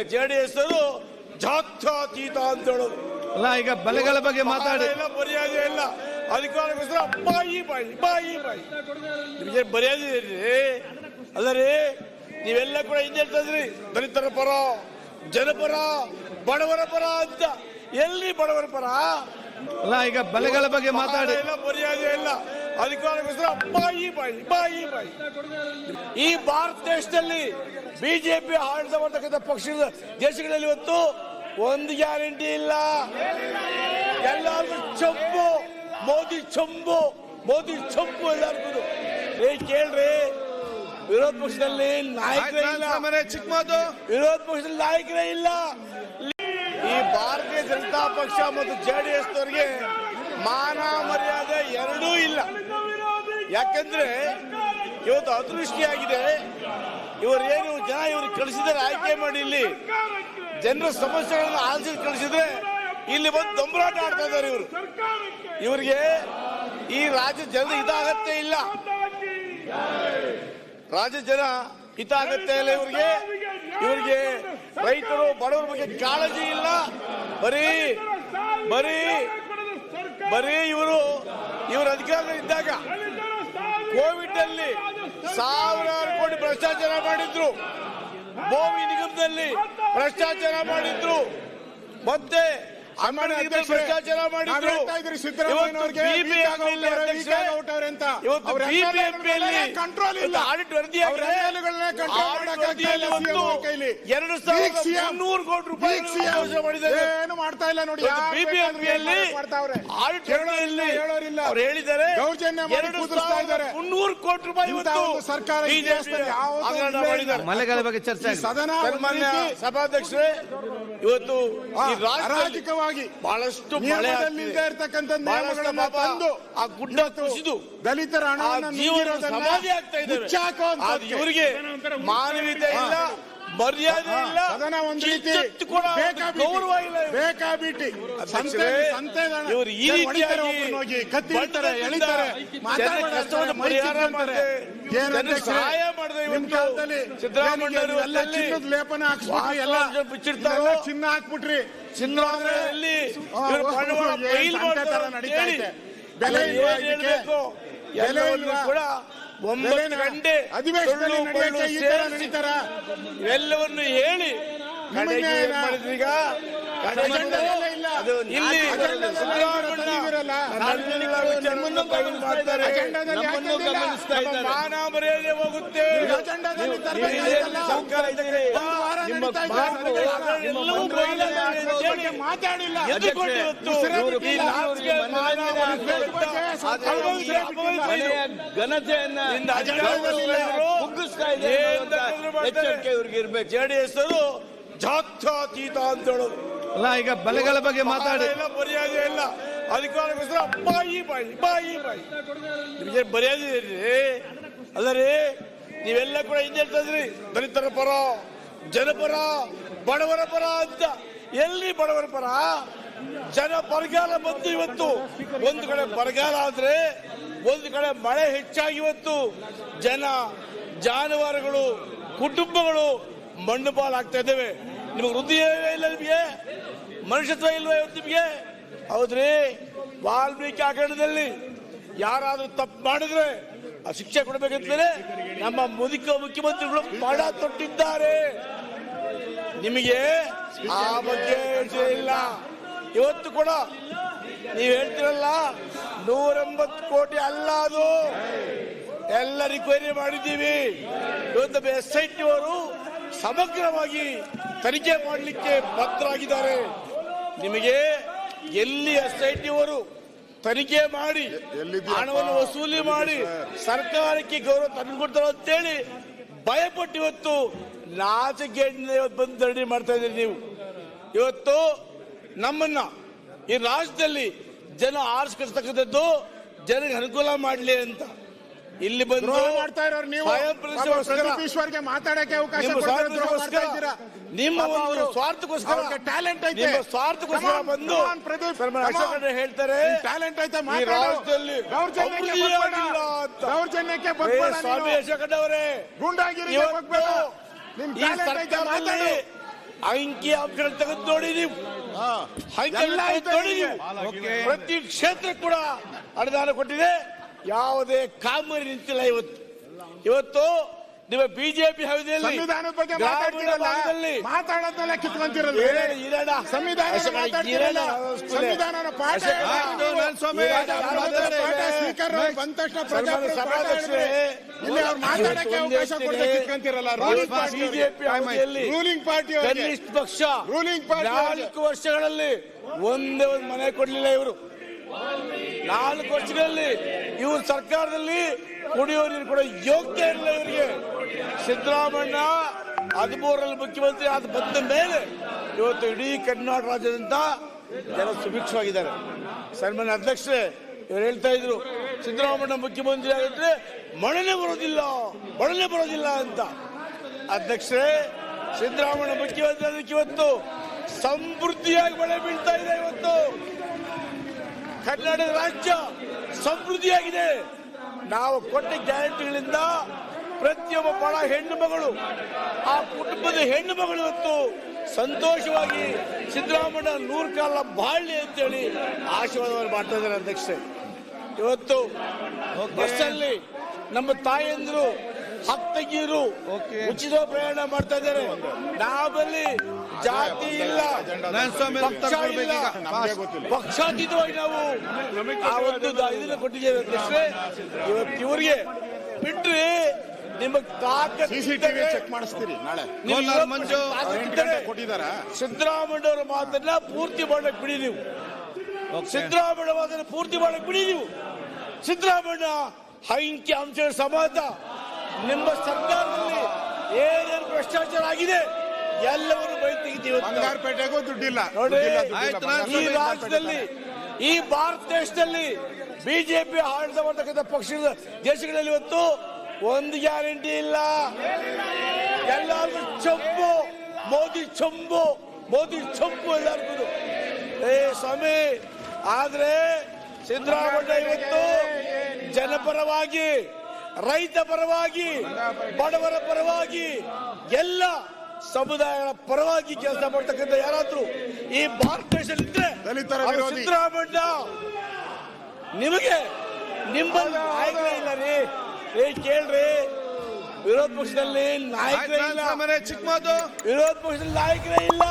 ಇರ್ಬೇಕು J D S ಅವರು ಜಾತ್ಯತೀತ ಅಂತ ಹೇಳೋದು. ಅಲ್ಲ ಈಗ ಬಲೆಗಳ ಬಗ್ಗೆ ಮಾತಾಡಿ. ಇಲ್ಲ ಮರ್ಯಾದೆ ಇಲ್ಲ. ಅಧಿಕಾರಕ್ಕೋಸ್ಕರ ಬಾಯಿ ಬಾಯಿ ಬಾಯಿ ಬಾಯಿ. ನಿಮಗೆ ಮರ್ಯಾದೆ ಇರ್ರಿ ಅಲ್ಲ ರೀ ನೀವೆಲ್ಲ ಕೂಡ ಹಿಂದೆ ಹೇಳ್ತದ್ರಿ ದಲಿತರ ಪರ ಜನಪರ ಬಡವರ ಪರ ಅಂತ. ಎಲ್ಲಿ ಬಡವರ ಪರ? ಅಲ್ಲ ಈಗ ಬಲೆಗಳ ಬಗ್ಗೆ ಮಾತಾಡಿ. ಇಲ್ಲ ಮರ್ಯಾದೆ ಇಲ್ಲ. ಅಧಿಕಾರಕ್ಕೋಸ್ಕರ ಬಾಯಿ ಬಾಯಿ ಬಾಯಿ ಬಾಯಿ. ಈ ಭಾರತ ದೇಶದಲ್ಲಿ ಬಿಜೆಪಿ ಆಡಳಿತ ಮಾಡತಕ್ಕಂಥ ಪಕ್ಷದ ದೇಶಗಳಲ್ಲಿ ಇವತ್ತು ಒಂದು ಗ್ಯಾರಂಟಿ ಇಲ್ಲ. ಎಲ್ಲರಿಗೂ ಚೊಂಬು ಮೋದಿ ಚೊಂಬು ಮೋದಿ ಚೊಂಬು ಎಲ್ಲರಿಗೂ ಏ ಕೇಳ್ರಿ ವಿರೋಧ ಪಕ್ಷದಲ್ಲಿ ನಾಯಕರೇ ಇಲ್ಲ. ಚಿಕ್ಕಮದು ವಿರೋಧ ಪಕ್ಷದಲ್ಲಿ ನಾಯಕರೇ ಇಲ್ಲ. ಈ ಭಾರತೀಯ ಜನತಾ ಪಕ್ಷ ಮತ್ತು ಜೆಡಿಎಸ್ ನವರಿಗೆ ಮಾನ ಮರ್ಯಾದೆ ಎರಡೂ ಇಲ್ಲ. ಯಾಕಂದ್ರೆ ಇವತ್ತು ಅದೃಷ್ಟಿಯಾಗಿದೆ ಇವರು ಏನು ಜನ ಇವ್ರಿಗೆ ಕಳಿಸಿದರೆ ಆಯ್ಕೆ ಮಾಡಿ ಇಲ್ಲಿ. ಜನರ ಸಮಸ್ಯೆಗಳನ್ನು ಆಲಿಸಿ ಕಳಿಸಿದ್ರೆ ಇಲ್ಲಿ ಬಂದು ದೊಂಬರಾಟ ಆಡ್ತಾ ಇದ್ದಾರೆ ಇವರು. ಇವರಿಗೆ ಈ ರಾಜ್ಯ ಜನ ಇದಾಗತ್ತೆ ಇಲ್ಲ. ರಾಜ್ಯ ಜನ ಹಿತಾಗತ್ತೆ ಇಲ್ಲ ಇವರಿಗೆ. ಇವರಿಗೆ ರೈತರು, ಬಡವರ ಬಗ್ಗೆ ಕಾಳಜಿ ಇಲ್ಲ. ಬರೀ ಬರೀ ಬರೀ ಇವರು ಇವರು ಅಧಿಕಾರ ಇದ್ದಾಗ ಕೋವಿಡ್ ಅಲ್ಲಿ ಸಾವಿರಾರು ಕೋಟಿ ಭ್ರಷ್ಟಾಚಾರ ಮಾಡಿದ್ರು. ಭೂಮಿ ನಿಗಮದಲ್ಲಿ ಭ್ರಷ್ಟಾಚಾರ ಮಾಡಿದ್ರು. ಮತ್ತೆ ಭ್ರಷ್ಟಾಚಾರ ಮಾಡಿದ್ರು ಕಂಟ್ರೋಲ್ ಇಲ್ಲ ಆಡಿಟ್ ವರದಿ. ಎರಡು ಸಾವಿರದ ಮುನ್ನೂರು ಕೋಟಿ ರೂಪಾಯಿ ಏನು ಮಾಡ್ತಾ ಇಲ್ಲ ನೋಡಿ ಬಿಬಿಎಂಪಿಯಲ್ಲಿ. ಆಡಿಟ್ ಹೇಳೋರಿಲ್ಲ, ಹೇಳೋರಿಲ್ಲ. ಅವ್ರು ಹೇಳಿದ್ದಾರೆ ದೌರ್ಜನ್ಯ ಮಾಡಿ ಎರಡು ಸಾವಿರದ ಇದ್ದಾರೆ. ಮುನ್ನೂರು ಕೋಟಿ ರೂಪಾಯಿ ಇವತ್ತು ಸರ್ಕಾರ ಮಲೆಗಳ ಬಗ್ಗೆ ಚರ್ಚೆ. ಸದನ ಸಭಾಧ್ಯಕ್ಷರೇ ಇವತ್ತು ಆ, ರಾಜ್ಯದಲ್ಲಿ ಬಹಳಷ್ಟು ತಂದು ಆ ಗುಡ್ಡ ಕುಸಿದು ದಲಿತರ ಸಮಾಧಿ ಆಗ್ತಾ ಇವರಿಗೆ ಮಾನವೀಯತೆ ಇಲ್ಲ ಮರ್ಯಾದೆ ಇಲ್ಲ ಸದನ ಒಂದು ರೀತಿ ಕೂಡ ಗೌರವ ಇಲ್ಲ. ಬೇಕಾಬಿಟ್ಟಿ ಇವರು ಈ ರೀತಿಯಾಗಿ ಕತ್ತಿ ಎಳಿತಾರೆ. ಮಾತಾಡ್ತಾರೆ, ಸಹಾಯ ಮಾಡದೆ ಸಿದ್ದರಾಮಯ್ಯ ಲೇಪನ ಎಲ್ಲ ಚಿನ್ನ ಹಾಕ್ಬಿಟ್ರಿ. ಬೆಲೆ ಎಲ್ಲವನ್ನೂ ಕೂಡ ಒಂಬತ್ತು ಗಂಟೆ ಎಲ್ಲವನ್ನು ಹೇಳಿ ಈಗ? ಇಲ್ಲ. ಗಮನಿಸ್ತಾ ಇದ್ದಾರೆ. ಮಾನ ಮರ್ಯಾದೆ ಹೋಗುತ್ತೆ. ಮಾತಾಡಿಲ್ಲ. ಘನತೆಯನ್ನ ಕುಗ್ಗಿಸ್ತಾ ಇದೆ. ಎಚ್ಚರಿಕೆ ಇವ್ರಿಗೆ ಇರ್ಬೇಕು. ಜೆಡಿಎಸ್ ಜಾತ್ಯತೀತ ಅಂತ ಹೇಳೋದು. ಅಲ್ಲ, ಈಗ ಬಲೆಗಳ ಬಗ್ಗೆ ಮಾತಾಡಿ. ಮರ್ಯಾದೆ ಇಲ್ಲ. ಅದಕ್ಕೋಸ್ಕರ ಬಾಯಿ ಬಾಯಿ ಬಾಯಿ ಬಾಯಿ. ನಿಮಗೆ ಮರ್ಯಾದೆ ಅಲ್ಲ ರೀ ನೀವೆಲ್ಲ ಕೂಡ ಹಿಂದೆ ಹೇಳ್ತದ್ರಿ ದಲಿತರ ಪರ ಜನಪರ ಬಡವರ ಪರ ಅಂತ. ಎಲ್ಲಿ ಬಡವರ ಪರ? ಜನ ಬರಗಾಲ ಬಂತು ಇವತ್ತು. ಒಂದು ಕಡೆ ಬರಗಾಲ ಆದ್ರೆ, ಒಂದು ಕಡೆ ಮಳೆ ಹೆಚ್ಚಾಗಿ ಇವತ್ತು. ಜನ, ಜಾನುವಾರುಗಳು, ಕುಟುಂಬಗಳು ಮಣ್ಣು ಪಾಲಾಗ್ತಾ ಇದ್ದೇವೆ. ನಿಮಗೆ ಹೃದಯವೇ ಇಲ್ಲ ನಿಮಗೆ? ಮನುಷ್ಯತ್ವ ಇಲ್ವಾ ಇವತ್ತು ನಿಮಗೆ? ಹೌದ್ರಿ? ವಾಲ್ಮೀಕಿ ಆಕರಣದಲ್ಲಿ ಯಾರಾದ್ರೂ ತಪ್ಪು ಮಾಡಿದ್ರೆ ಆ ಶಿಕ್ಷೆ ಕೊಡಬೇಕಂತಲೇ ನಮ್ಮ ಮುದುಕ ಮುಖ್ಯಮಂತ್ರಿಗಳು ಮಡ ತೊಟ್ಟಿದ್ದಾರೆ. ನಿಮಗೆ ಆ ಬಗ್ಗೆ ಇಲ್ಲ. ಇವತ್ತು ಕೂಡ ನೀವು ಹೇಳ್ತಿರಲ್ಲ, ನೂರೆಂಬತ್ತು ಕೋಟಿ ಅಲ್ಲ ಅದು. ಎಲ್ಲ ರಿಕ್ವೈರಿ ಮಾಡಿದ್ದೀವಿ. ಇವತ್ತು ಎಸ್ ಐ ಟಿ ಅವರು ಸಮಗ್ರವಾಗಿ ತನಿಖೆ ಮಾಡಲಿಕ್ಕೆ ಬದ್ಧರಾಗಿದ್ದಾರೆ. ನಿಮಗೆ ಎಲ್ಲಿ ಎಸ್ ಐ ಟಿ ಅವರು ತನಿಖೆ ಮಾಡಿ? ಹಣವನ್ನು ವಸೂಲಿ ಮಾಡಿ ಸರ್ಕಾರಕ್ಕೆ ಗೌರವ ತಂದುಕೊಡ್ತಾರೋ ಅಂತೇಳಿ ಭಯಪಟ್ಟು ಇವತ್ತು ನಾಚಿಕೆಯಿಂದ ಇವತ್ತು ಬಂದು ಧರಣಿ ಮಾಡ್ತಾ ಇದ್ದೀರಿ ನೀವು. ಇವತ್ತು ನಮ್ಮನ್ನ ಈ ರಾಜ್ಯದಲ್ಲಿ ಜನ ಆರಿಸ್ಕೊಳ್ತಕ್ಕಂಥದ್ದು ಜನರಿಗೆ ಅನುಕೂಲ ಮಾಡಲಿ ಅಂತ. ಇಲ್ಲಿ ಬಂದು ಮಾಡ್ತಾ ಇರೋರು ನೀವು ಈಶ್ವರ್ಗೆ ಮಾತಾಡಕ್ಕೆ ಅವಕಾಶ ನಿಮ್ಮ ಒಂದು ಸ್ವಾರ್ಥಕ್ಕೋಸ್ಕರ ಅವ್ರಿಗೆ ಐತೆ. ನಿಮ್ಮ ಸ್ವಾರ್ಥಕ್ಕೋಸ್ಕರ ಬಂದು ಪ್ರದೀಪ್, ಹೇಳ್ತಾರೆ ಟ್ಯಾಲೆಂಟ್ ಐತೆ. ರಾಜ್ಯದಲ್ಲಿ ದೌರ್ಜನ್ಯಕ್ಕೆ ಸ್ವಾಮಿ ನೀನು. ಅಶೋಕ್ ಅವರೇ. ನಿಮ್ ಈ ಸರ್ಕಾರದಲ್ಲಿ ಮಾತಾಡು. ಅಂಕಿ ಅಂಶಗಳು ತೆಗೆದು ನೋಡಿ ನೀವು ಹಾ. ಅಂಕಿ ನೋಡಿ ನೀವು ಪ್ರತಿ ಕ್ಷೇತ್ರ ಕೂಡ ಅನುದಾನ ಕೊಟ್ಟಿದೆ ಯಾವುದೇ ಕಾಮರಿ ನಿಂತಿಲ್ಲ ಇವತ್ತು ಇವತ್ತು ನಿಮ್ಮ ಬಿಜೆಪಿ ಸಂವಿಧಾನದ ಬಗ್ಗೆ ಮಾತಾಡ್ತಿರಲ್ಲ ಮಾತಾಡೋದನ್ನೆಲ್ಲ ಕಿತ್ಕೊಂತಿರಲ್ಲ ಇರೋಣ. ಸಂವಿಧಾನ ಅಶೋಕ, ಸಂವಿಧಾನನ ಪಾಠ ಸ್ಪೀಕರ್ ಬಂದ ತಕ್ಷಣ ಪ್ರಜಾಪ್ರಭುತ್ವ ಇಲ್ಲಿ ಅವ್ರು ಮಾತಾಡಕ್ಕೆ ಅವಕಾಶ ಕೊಡದೆ. ಕಿತ್ಕೊಂತಿರಲ್ಲ ರೂಲಿಂಗ್ ಪಾರ್ಟಿ ರೂಲಿಂಗ್ ಪಾರ್ಟಿ ಕನಿಷ್ಠ ಪಕ್ಷ ರೂಲಿಂಗ್ ಪಾರ್ಟಿ ನಾಲ್ಕು ವರ್ಷಗಳಲ್ಲಿ ಒಂದೇ ಒಂದು ಮನೆ ಕೊಡ್ಲಿಲ್ಲ ಇವರು ನಾಲ್ಕು ವರ್ಷಗಳಲ್ಲಿ ಇವರು ಸರ್ಕಾರದಲ್ಲಿ ಕುಡಿಯೋ ಕೂಡ ಯೋಗ್ಯ ಇಲ್ಲ ಇವರಿಗೆ. ಸಿದ್ದರಾಮಣ್ಣ ಹದಿಮೂರರಲ್ಲಿ ಮುಖ್ಯಮಂತ್ರಿ ಆದ ಬಂದ ಮೇಲೆ ಇವತ್ತು ಇಡೀ ಕರ್ನಾಟಕ ರಾಜ್ಯದಂತ ಜನ ಸುಭಿಕ್ಷವಾಗಿದ್ದಾರೆ. ಸನ್ಮಾನ್ಯ ಅಧ್ಯಕ್ಷರೇ, ಇವರು ಹೇಳ್ತಾ ಇದ್ರು ಸಿದ್ದರಾಮಣ್ಣ ಮುಖ್ಯಮಂತ್ರಿ ಆಗಿದ್ರೆ ಮಳೆನೇ ಬರೋದಿಲ್ಲ ಮಳೆನೇ ಬರೋದಿಲ್ಲ ಅಂತ. ಅಧ್ಯಕ್ಷರೇ ಸಿದ್ದರಾಮಣ್ಣ ಮುಖ್ಯಮಂತ್ರಿ ಅದಕ್ಕೆ ಇವತ್ತು ಸಮೃದ್ಧಿಯಾಗಿ ಮಳೆ ಬೀಳ್ತಾ ಇದೆ ಇವತ್ತು. ಕರ್ನಾಟಕ ರಾಜ್ಯ ಸಮೃದ್ಧಿಯಾಗಿದೆ. ನಾವು ಕೊಟ್ಟ ಗ್ಯಾರಂಟಿಗಳಿಂದ ಪ್ರತಿಯೊಬ್ಬ ಬಡ ಹೆಣ್ಣು ಮಗಳು ಆ ಕುಟುಂಬದ ಹೆಣ್ಣು ಮಗಳು ಇವತ್ತು ಸಂತೋಷವಾಗಿ ಸಿದ್ದರಾಮಯ್ಯ ನೂರು ಕಾಲ ಬಾಳ್ಲಿ ಅಂತೇಳಿ ಆಶೀರ್ವಾದವನ್ನು ಮಾಡ್ತಾ ಇದ್ದಾರೆ ಅಧ್ಯಕ್ಷ ಇವತ್ತು ಬಸ್ಸಲ್ಲಿ ನಮ್ಮ ತಾಯಂದಿರು ಹತ್ತಗಿರು. ಉಚಿತ ಪ್ರಯಾಣ ಮಾಡ್ತಾ ಇದ್ದಾರೆ. ನಾವಲ್ಲಿ ಜಾತಿ ಇಲ್ಲ ಪಕ್ಷ ಪಕ್ಷಾತೀತವಾಗಿ ನಾವು ಆ ಒಂದು ಇದನ್ನ ಕೊಟ್ಟಿದ್ದೇವೆ. ಇವತ್ತು ಇವರಿಗೆ ಬಿಟ್ರಿ ನಿಮಗೆ ಸಿಸಿಟಿವಿ ಚೆಕ್ ಮಾಡಿಸ್ತೀರಿ ನಾಳೆ. ಮಂಜು ಕೊಟ್ಟಿದ್ದಾರಾ. ಸಿದ್ದರಾಮಯ್ಯ ಅವರ ಮಾತನ್ನ ಪೂರ್ತಿ ಮಾಡಕ್ ಬಿಡಿ ನೀವು. ಸಿದ್ದರಾಮಯ್ಯ ಮಾತನ್ನ ಪೂರ್ತಿ ಮಾಡಕ್ ಬಿಡಿ ನೀವು. ಸಿದ್ದರಾಮಯ್ಯ ಹೈಂಕಿ ಅಂಶಗಳ ಸಮಾಜ ನಿಮ್ಮ ಸರ್ಕಾರದಲ್ಲಿ ಏನೇನು ಭ್ರಷ್ಟಾಚಾರ ಆಗಿದೆ ಎಲ್ಲವನ್ನು ಬೈ ಬಂಗಾರಪೇಟೆಗೂ ದುಡ್ಡಿಲ್ಲ. ನೋಡಿ, ಈ ರಾಜ್ಯದಲ್ಲಿ ಈ ಭಾರತ ದೇಶದಲ್ಲಿ ಬಿಜೆಪಿ ಆಡಳಿತ ಮಾಡತಕ್ಕಂಥ ಪಕ್ಷದ ದೇಶಗಳಲ್ಲಿ ಇವತ್ತು ಒಂದು ಗ್ಯಾರಂಟಿ ಇಲ್ಲ. ಎಲ್ಲಾದ್ರೂ ಚೊಂಬು ಮೋದಿ ಚಂಪು ಮೋದಿ ಚೊಂಬು ಎಲ್ಲರಿಗೂ ಏ ಸ್ವಾಮಿ ಆದ್ರೆ ಸಿದ್ದರಾಮಯ್ಯ ಇವತ್ತು ಜನಪರವಾಗಿ ರೈತ ಪರವಾಗಿ ಬಡವರ ಪರವಾಗಿ ಎಲ್ಲ ಸಮುದಾಯಗಳ ಪರವಾಗಿ ಕೆಲಸ ಮಾಡ್ತಕ್ಕಂಥ ಯಾರಾದ್ರೂ ಈ ಭಾರತ ದೇಶದಲ್ಲಿ ಇದ್ರೆ. ಸಿದ್ದರಾಮಯ್ಯ ನಿಮಗೆ ನಿಮ್ಮಲ್ಲಿ ನಾಯಕ ಇಲ್ಲ ರೀ. ಏ ಕೇಳ್ರಿ. ವಿರೋಧ ಪಕ್ಷದಲ್ಲಿ ನಾಯಕ ಇಲ್ಲ. ಚಿಕ್ಕ ಮಾತು ವಿರೋಧ ಪಕ್ಷದಲ್ಲಿ ನಾಯಕರೇ ಇಲ್ಲ.